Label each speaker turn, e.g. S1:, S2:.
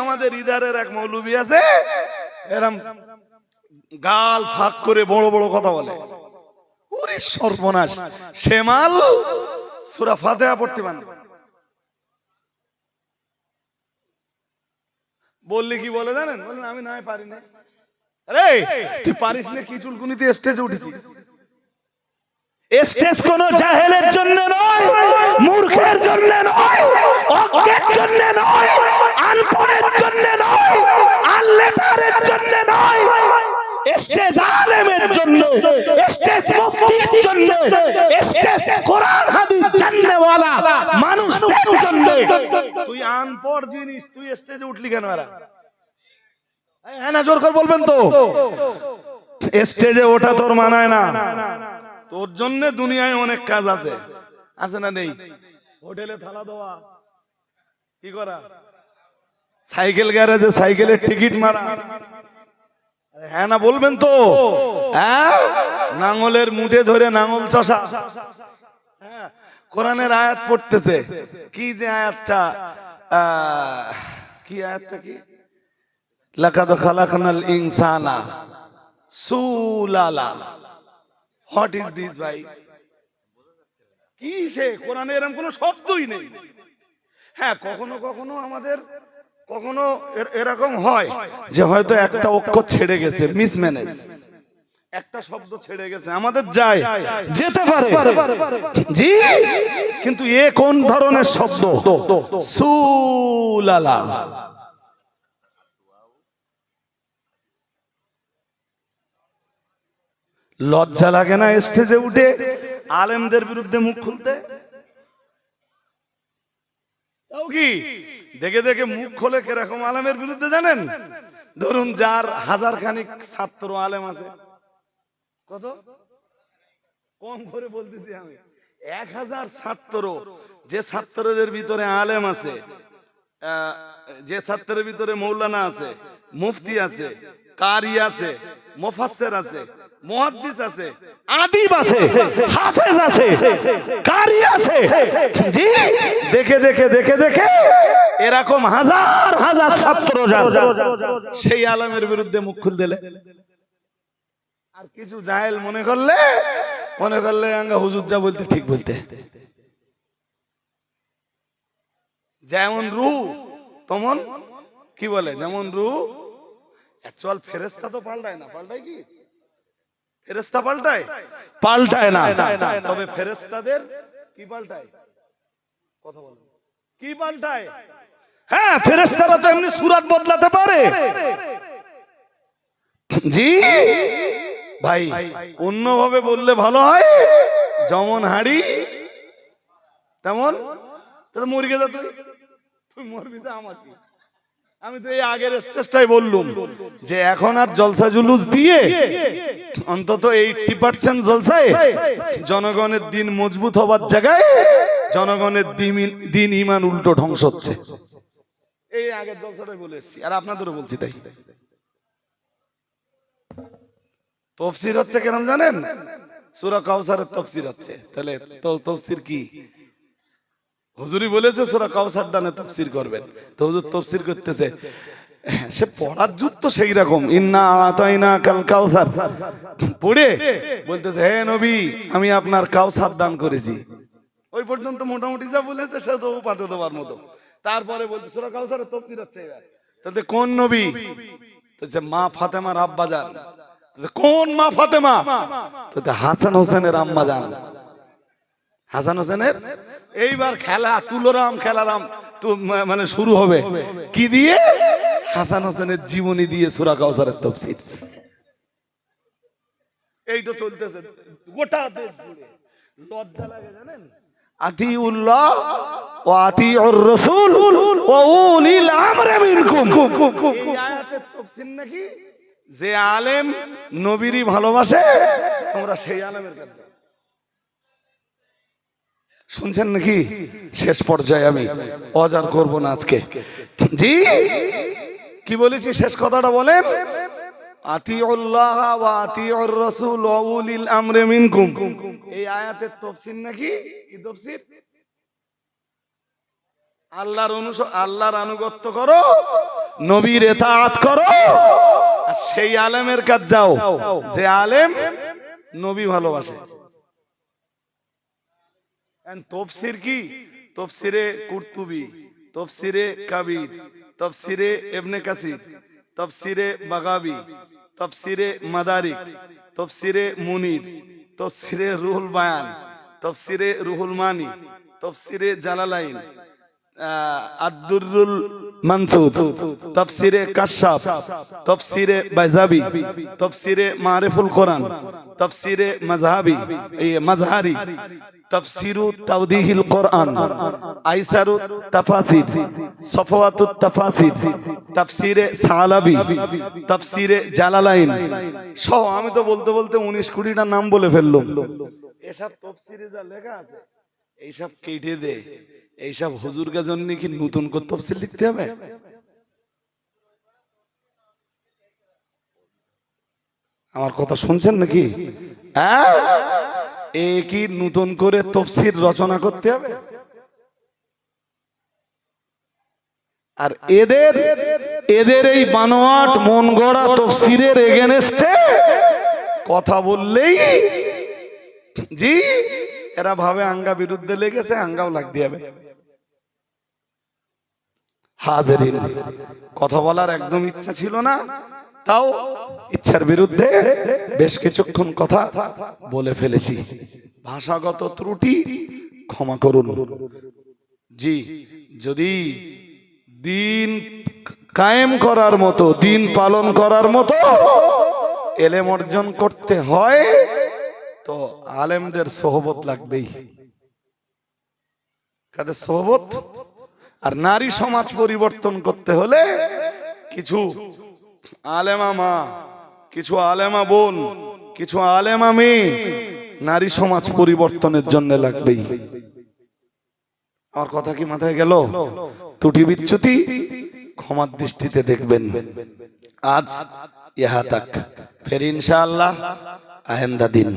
S1: আমাদের ইদারের এক মৌলবী আছে, এরম গাল ফাঁক করে বড় বড় কথা বলে। সর্বনাশ সুরা ফাতেহা পড়তে কি বলে জানেন? আমি নাই পারি না আরে, তুই পারিস না, কি চুলকুনিতে স্টেজ
S2: কোন জাহেলের জন্য নয়, মূর্খের জন্য নয়, অজ্ঞের জন্য নয় আনপড়ের জন্য নয় আনলেটারের জন্য নয় স্টেজ আলেমের জন্য। স্টেজ মুফতির জন্য। স্টেজ কোরআন হাদিস জাননেওয়ালা মানুষদের জন্য।
S1: তুই আনপড় জিনিস তুই স্টেজে উঠলি কেন এরা? হ্যাঁ না জোর করে বলবেন তো। স্টেজে ওঠা তোর মানায় না। তোর জন্য দুনিয়ায় অনেক কাজ আছে। আছে না নেই? হোটেলে থালা দেওয়া। কি করা? সাইকেল গ্যারেজে সাইকেলের টিকিট মারা। হ্যাঁ না বলবেন তো। হ্যাঁ? নাঙলের মুঠে ধরে নাঙল চষা। হ্যাঁ কোরআনের আয়াত পড়তেছে। কি যে আয়াতটা? কি আয়াতটা কি? লাকাদ খালাকনাল ইনসানা সুলালা। হোয়াট ইজ দিস ভাই? কি সে? কোরআনে এরকম কোনো শব্দই নেই। হ্যাঁ কখনো কখনো আমাদের কখনো এরকম হয় যে হয়তো একটা অক্ষর ছেড়ে গেছে মিসম্যানেজ একটা শব্দ ছেড়ে গেছে আমাদের যায়
S2: যেতে পারে।
S1: জি কিন্তু এ কোন ধরনের শব্দ? সুলালা। লজ্জা লাগে না স্টেজে উঠে? আলেমদের বিরুদ্ধে মুখ খুলতে? কি? দেখে দেখে মুখ খোলে কীরকম আলেমের বিরুদ্ধে জানেন? ধরুন যার হাজার খানিক ছাত্র আলেম আছে। কত? কম করে বলতেছি আমি। এক হাজার ছাত্র যে ছাত্রদের ভিতরে আলেম আছে যে ছাত্রের ভিতরে মৌলানা আছে, মুফতি আছে, কারি আছে, মুফাসসির আছে, মুহাদ্দিস আছে
S2: আদিব আছে, হাফেজ আছে, কারি আছে। জি,
S1: দেখে দেখে দেখে দেখে এরকম হাজার হাজার ছাত্র সেই আলমের বিরুদ্ধে মুখ খুল দিলে। আর কিছু জাহেল মনে করলে মনে করলে আঙ্গা হুজুর যা বলতে ঠিক বলতে। যেমন রু, তেমন, কি বলে? যেমন রু অ্যাকচুয়াল ফেরেস্তা তো পাল্টায় না, পাল্টায় কি? ফেরেস্তা পাল্টায়?
S2: পাল্টায় না।
S1: তবে ফেরেস্তাদের কি পাল্টায়? কথা বলো কি পাল্টায়? হ্যাঁ ফেরেস্তারা তো এমনি সুরাত বদলাতে পারে। জি। ভাই অন্যভাবে বললে ভালো হয়। যেমন হাড়ি তেমন মরগে যা তুই তুই মরবি তো আমার জনগণের দিন মজবুত হবার জায়গায় জনগণের দিন- ইমান উল্টো ধ্বংস হচ্ছে। এই আগের জলসাটাই বলে এসছি, আর আপনাদেরও বলছি তাই। তফসির হচ্ছে কেন জানেন? সুরা কাউসারের তফসির হচ্ছে। তাহলে তফসির কি? হুজুরি বলেছে, সোরা কাউসার দানে তফসির করবেন তো হুজুর তফসির করতেছে। সে পড়ার যুগ তো সেই রকম। ইন্না আতাইনা কাল কাউসার পড়ে বলতেছে, হে নবী, আমি আপনার কাউসার দান করেছি। ওই পর্যন্ত মোটামুটি যা বলেছে, সে তো পাতে দেওয়ার মতো। তারপরে বলতে সোরা কাউসারের তফসির হচ্ছে তাহলে কোন নবী? তো যে মা ফাতেমার আব্বা যান। কোন মা ফাতেমা? তো হাসান হোসেনের আম্মা যান। হাসান হোসেনের? এইবার খেলা তুলোরাম খেলারাম তো মানে শুরু হবে। কি দিয়ে? হাসান হোসেনের জীবনী দিয়ে সুরা কাউসারের তফসির। এইটা চলতেছে গোটা দেশ জুড়ে। লজ্জা লাগে জানেন? আতিউল্লাহ ও আতিউর রাসূল ও উলিল আমরি মিনকুম। এই আয়াতের তাফসীর নাকি যে আলেম নবীরই ভালোবাসে তোমরা সেই আলেমের কাছে। শুনছেন নাকি? শেষ পর্যায়ে আমি। অজান করব না আজকে। জি? কি বলেছি? শেষ কথাটা বলেন। এই আয়াতের নাকি? আল্লাহর আনুগত্য করো
S2: করো
S1: সেই আলেমের কাজ যাও। যে আলেম নবী ভালোবাসে। তফসির কি? তফসিরে কুর্তুবি তফসিরে কাবির তফসিরে এবনে কাসির তফসিরে বাগাবি তফসিরে মাদারিক তফসিরে মুনির তফসিরে রুহুল বায়ান তফসিরে রুহুল মানি তফসিরে জালালাইন আহ, তফসিরে কাশাফ তফসিরে বাইজাবি, তফসিরে মারিফুল কোরআন, তফসিরে মাযহাবি, এই মাজহারি তফসিরু তাওদীহিল কোরআন, আইসারু তাফাসির সফওয়াতুত তাফাসির, তফসিরে সালাবি, তফসিরে জালালাইন, সহ আমি তো বলতে বলতে 19 কুড়িটা নাম বলে ফেললাম। এসব তফসিরে যা লেখা আছে, এইসব কেটে দে। এইসব হুজুরকে জন্য কি নতুন করে তফসিল লিখতে হবে? আমার কথা শুনছেন নাকি? হ্যাঁ? কি নতুন করে তফসির রচনা করতে হবে? আর এদের এদের এই বানোয়াট মন গড়া তফসিরের এগেনস্টে কথা বললেই জি, এরা ভাবে আঙ্গা বিরুদ্ধে লেগেছে, আঙ্গাও লাগ দিয়ে হাজারিন। কথা বলার একদম ইচ্ছা ছিল না, তাও ইচ্ছার বিরুদ্ধে বেশ কিছুক্ষণ কথা বলে ফেলেছি। ভাষাগত ত্রুটি ক্ষমা করুন। জি, যদি দিন কায়েম করার মতো, দিন পালন করার মতো এলেম অর্জন করতে হয়, তো আলেমদের সোহবত লাগবেই। কাদের সোহবত? আর নারী সমাজ পরিবর্তন করতে হলে কিছু আলেমা মা, কিছু আলেমা বোন, কিছু আলেমা মেয়ে নারী সমাজ পরিবর্তনের জন্য লাগবেই। আমার কথা কি মাথায় গেল? ত্রুটি বিচ্যুতি ক্ষমার দৃষ্টিতে দেখবেন। আজ ইহা তাক ফের ইনশাআল্লাহ আহেন্দা দিন।